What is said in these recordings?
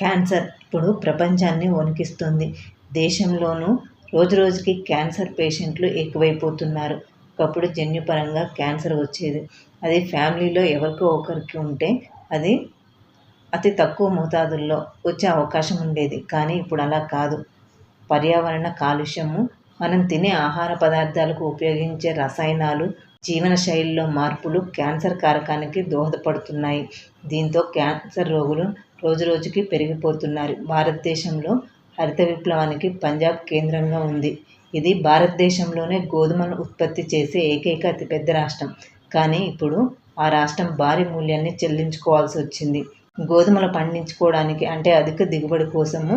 Cancer ఇప్పుడు ప్రపంచాన్ని వణికిస్తుంది. దేశంలోనూ రోజురోజుకి క్యాన్సర్ పేషెంట్లు ఎక్కువైపోతున్నారు. ఒకప్పుడు జన్యుపరంగా క్యాన్సర్ వచ్చేది. అది ఫ్యామిలీలో ఎవరికో ఒకరికి ఉంటే అది అతి తక్కువ మోతాదుల్లో వచ్చే అవకాశం ఉండేది. కానీ ఇప్పుడు అలా కాదు. పర్యావరణ కాలుష్యము మనం తినే ఆహార పదార్థాలకు ఉపయోగించే రసాయనాలు జీవనశైలిలో మార్పులు క్యాన్సర్ కారకానికి దోహదపడుతున్నాయి. దీంతో క్యాన్సర్ రోగులు రోజురోజుకి పెరిగిపోతున్నారు. భారతదేశంలో హరిత విప్లవానికి పంజాబ్ కేంద్రంగా ఉంది. ఇది భారతదేశంలోనే గోధుమను ఉత్పత్తి చేసే ఏకైక అతిపెద్ద రాష్ట్రం. కానీ ఇప్పుడు ఆ రాష్ట్రం భారీ మూల్యాన్ని చెల్లించుకోవాల్సి వచ్చింది. గోధుమలు పండించుకోవడానికి అంటే అధిక దిగుబడి కోసము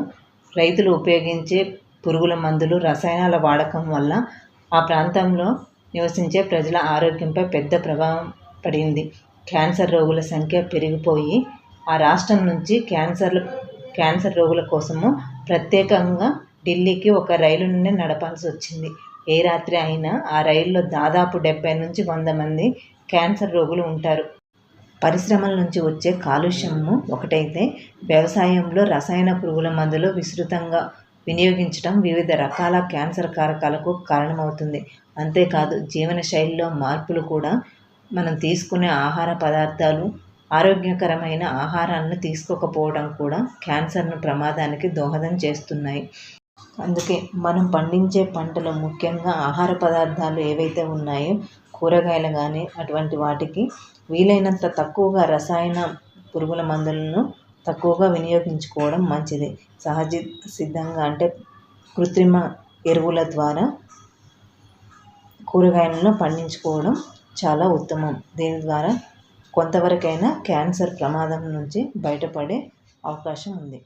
రైతులు ఉపయోగించే పురుగుల మందులు రసాయనాల వాడకం వల్ల ఆ ప్రాంతంలో నివసించే ప్రజల ఆరోగ్యంపై పెద్ద ప్రభావం పడింది. క్యాన్సర్ రోగుల సంఖ్య పెరిగిపోయి ఆ రాష్ట్రం నుంచి క్యాన్సర్లు క్యాన్సర్ రోగుల కోసము ప్రత్యేకంగా ఢిల్లీకి ఒక రైలుని నడపాల్సి వచ్చింది. ఏ రాత్రి అయినా ఆ రైల్లో దాదాపు డెబ్బై నుంచి వంద మంది క్యాన్సర్ రోగులు ఉంటారు. పరిశ్రమల నుంచి వచ్చే కాలుష్యము ఒకటైతే వ్యవసాయంలో రసాయన పురుగుల మందులు విస్తృతంగా వినియోగించడం వివిధ రకాల క్యాన్సర్ కారకాలకు కారణమవుతుంది. అంతేకాదు జీవనశైలిలో మార్పులు కూడా మనం తీసుకునే ఆహార పదార్థాలు ఆరోగ్యకరమైన ఆహారాన్ని తీసుకోకపోవడం కూడా క్యాన్సర్ను ప్రమాదానికి దోహదం చేస్తున్నాయి. అందుకే మనం పండించే పంటలు ముఖ్యంగా ఆహార పదార్థాలు ఏవైతే ఉన్నాయో కూరగాయలు కానీ అటువంటి వాటికి వీలైనంత తక్కువగా రసాయన పురుగుల మందులను తక్కువగా వినియోగించుకోవడం మంచిది. సహజ సిద్ధంగా అంటే కృత్రిమ ఎరువుల ద్వారా కూరగాయలను పండించుకోవడం చాలా ఉత్తమం. దీని ద్వారా కొంతవరకైనా క్యాన్సర్ ప్రమాదం నుంచి బయటపడే అవకాశం ఉంది.